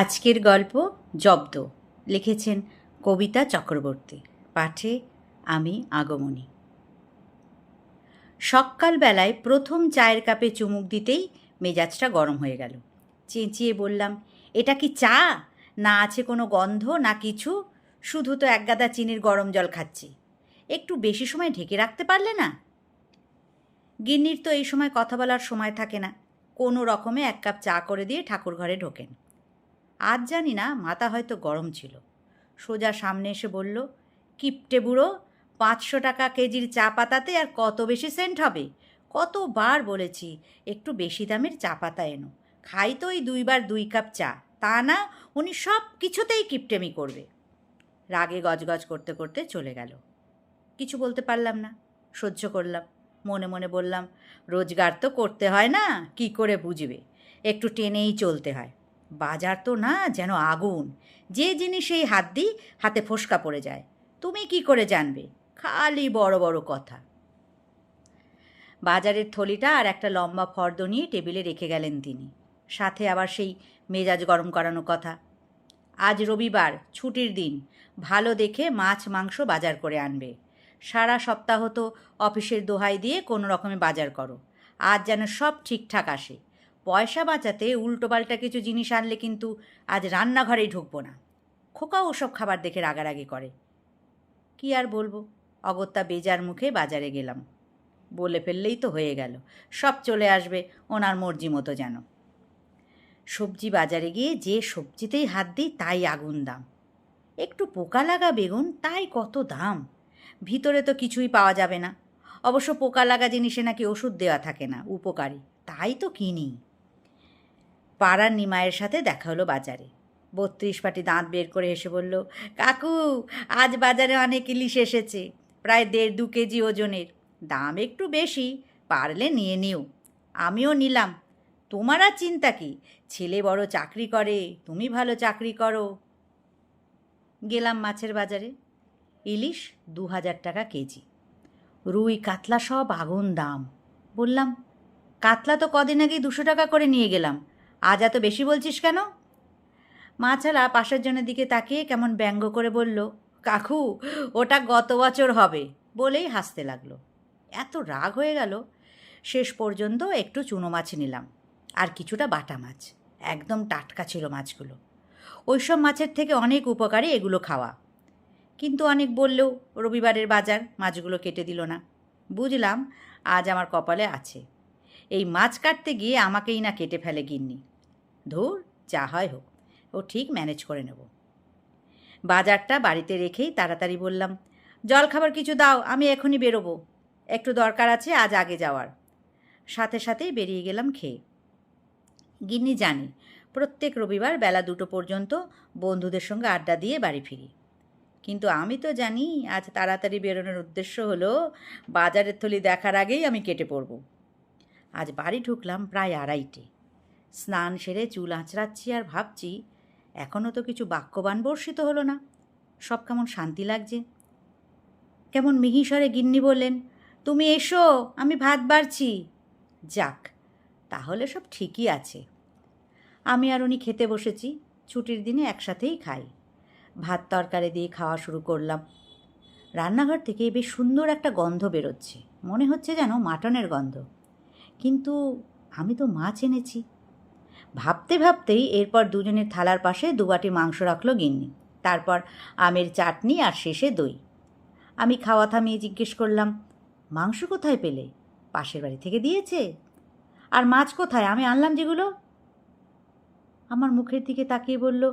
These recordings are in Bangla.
আজকের গল্প জব্দ। লিখেছেন কবিতা চক্রবর্তী। পাঠে আমি আগমনী। সকালবেলায় প্রথম চায়ের কাপে চুমুক দিতেই মেজাজটা গরম হয়ে গেল। চেঁচিয়ে বললাম, এটা কি চা? না আছে কোনো গন্ধ, না কিছু? শুধু তো এক গাদা চিনির গরম জল খাচ্ছি। একটু বেশি সময় ঢেকে রাখতে পারলে না? গিন্নির তো এই সময় কথা বলার সময় থাকে না। কোনো রকমে এক কাপ চা করে দিয়ে ঠাকুর ঘরে ঢোকেন। আজ জানি না, মাথা হয়তো গরম ছিল। সোজা সামনে এসে বলল, কিপটে বুড়ো, পাঁচশো টাকা কেজির চা পাতাতে আর কত বেশি সেন্ট হবে? কতবার বলেছি, একটু বেশি দামের চা পাতা এনো। খাই তো ওই দুইবার দুই কাপ চা। তা না, উনি সব কিছুতেই কিপটেমি করবে। রাগে গজগজ করতে করতে চলে গেল। কিছু বলতে পারলাম না, সহ্য করলাম। মনে মনে বললাম, রোজগার তো করতে হয় না, কি করে বুঝবে? একটু টেনেই চলতে হয়। বাজার তো না, যেন আগুন। যে জিনিসেই হাত দিই, হাতে ফোসকা পড়ে যায়। তুমি কি করে জানবে? খালি বড় বড় কথা। বাজারের থলিটা আর একটা লম্বা ফর্দ নিয়ে টেবিলে রেখে গেলেন তিনি। সাথে আবার সেই মেজাজ গরম করানো কথা। আজ রবিবার, ছুটির দিন। ভালো দেখে মাছ, মাংস বাজার করে আনবে। সারা সপ্তাহ তো অফিসের দোহাই দিয়ে কোনো রকমে বাজার করো। আজ যেন সব ঠিকঠাক আসে। পয়সা বাঁচাতে উল্টোপাল্টা কিছু জিনিস আনলে কিন্তু আজ রান্নাঘরেই ঢুকবো না। খোকা ওসব খাবার দেখে রাগারাগি করে। কি আর বলব? অগত্যা বেজার মুখে বাজারে গেলাম। বলে ফেললেই তো হয়ে গেল। সব চলে আসবে ওনার মর্জি মতো যেন। সবজি বাজারে গিয়ে যে সবজিতেই হাত দিই তাই আগুন দাম। একটু পোকা লাগা বেগুন, তাই কত দাম? ভিতরে তো কিছুই পাওয়া যাবে না। অবশ্য পোকা লাগা জিনিসে নাকি ওষুধ দেওয়া থাকে না, উপকারী। তাই তো কিনি। পাড়ার নিমায়ের সাথে দেখা হলো বাজারে। বত্রিশ পাটি দাঁত বের করে এসে বলল, কাকু, আজ বাজারে অনেক ইলিশ এসেছে, প্রায় দেড় দু কেজি ওজনের। দাম একটু বেশি, পারলে নিয়ে নিও। আমিও নিলাম। তোমার আর চিন্তা কি? ছেলে বড় চাকরি করে, তুমি ভালো চাকরি করো। গেলাম মাছের বাজারে। ইলিশ দু হাজার টাকা কেজি। রুই কাতলা সব আগুন দাম। বললাম, কাতলা তো কদিন আগে দুশো টাকা করে নিয়ে গেলাম। আজ এত বেশি বলছিস কেন? মাছালা পাশের জনের দিকে তাকিয়ে কেমন ব্যঙ্গ করে বলল, কাকু, ওটা গত বছর হবে। বলেই হাসতে লাগল। এত রাগ হয়ে গেল। শেষ পর্যন্ত একটু চুনো মাছ নিলাম, আর কিছুটা বাটা মাছ, একদম টাটকা ছিল মাছগুলো। ওইসব মাছের থেকে অনেক উপকারী এগুলো খাওয়া। কিন্তু অনেক বললেও রবিবারের বাজার মাছগুলো কেটে দিল না। বুঝলাম আজ আমার কপালে আছে। এই মাছ কাটতে গিয়ে আমাকেই না কেটে ফেলে গিন্নি। ধুর, যা হয় হোক, ও ঠিক ম্যানেজ করে নেব। বাজারটা বাড়িতে রেখেই তাড়াতাড়ি বললাম, জল খাবার কিছু দাও, আমি এখনই বেরোবো। একটু দরকার আছে, আজ আগে যাওয়ার। সাথে সাথেই বেরিয়ে গেলাম খেয়ে। গিন্নি জানি, প্রত্যেক রবিবার বেলা দুটো পর্যন্ত বন্ধুদের সঙ্গে আড্ডা দিয়ে বাড়ি ফিরি। কিন্তু আমি তো জানি, আজ তাড়াতাড়ি বেরোনোর উদ্দেশ্য হলো বাজারের থলি দেখার আগেই আমি কেটে পড়ব আজ বাড়ি ঢুকলাম প্রায় আড়াইটে। স্নান সেরে চুল আঁচড়াচ্ছি আর ভাবছি এখনও তো কিছু বাক্যবান বর্ষিত হলো না। সব কেমন শান্তি লাগছে। কেমন মিহিসরে গিন্নি বললেন, তুমি এসো, আমি ভাত বাড়ছি। যাক, তাহলে সব ঠিকই আছে। আমি আর উনি খেতে বসেছি, ছুটির দিনে একসাথেই খাই। ভাত তরকারি দিয়ে খাওয়া শুরু করলাম। রান্নাঘর থেকে বেশ সুন্দর একটা গন্ধ বেরোচ্ছে। মনে হচ্ছে যেন মাটনের গন্ধ। কিন্তু আমি তো মাছ এনেছি। ভাবতে ভাবতেই এরপর দুজনের থালার পাশে দুবাটি মাংস রাখল গিন্নি। তারপর আমের চাটনি আর শেষে দই। আমি খাওয়া থামিয়ে জিজ্ঞেস করলাম, মাংস কোথায় পেলে? পাশের বাড়ি থেকে দিয়েছে? আর মাছ কোথায়? আমি আনলাম যেগুলো? আমার মুখের দিকে তাকিয়ে বলল,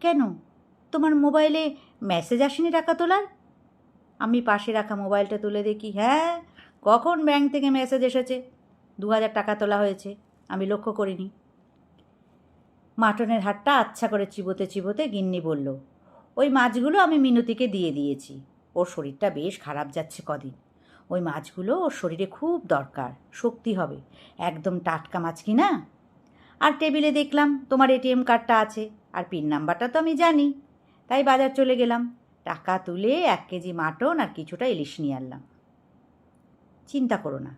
কেন? তোমার মোবাইলে মেসেজ আসেনি টাকা তোলার? আমি পাশে রাখা মোবাইলটা তুলে দেখি হ্যাঁ কখন ব্যাংক থেকে মেসেজ এসেছে? দু হাজার টাকা তোলা হয়েছে। আমি লক্ষ্য করিনি। মাটনের হাটটা আচ্ছা করে চিবোতে চিবোতে গিন্নি বলল, ওই মাছগুলো আমি মিনতিকে দিয়ে দিয়েছি। ওর শরীরটা বেশ খারাপ যাচ্ছে কদিন। ওই মাছগুলো ওর শরীরে খুব দরকার, শক্তি হবে। একদম টাটকা মাছ কি না? আর টেবিলে দেখলাম তোমার এটিএম কার্ডটা আছে, আর পিন নাম্বারটা তো আমি জানি। তাই বাজার চলে গেলাম। টাকা তুলে এক কেজি মাটন আর কিছুটা ইলিশ নিয়ে আনলাম। চিন্তা করো না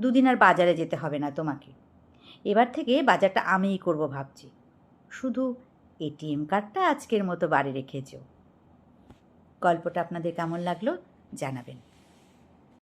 দুদিন আর বাজারে যেতে হবে না তোমাকে। এবার থেকে বাজারটা আমিই করব ভাবছি। শুধু এটিএম কার্ডটা আজকের মতো বাড়ি রেখেছ। গল্পটা আপনাদের কেমন লাগল জানাবেন।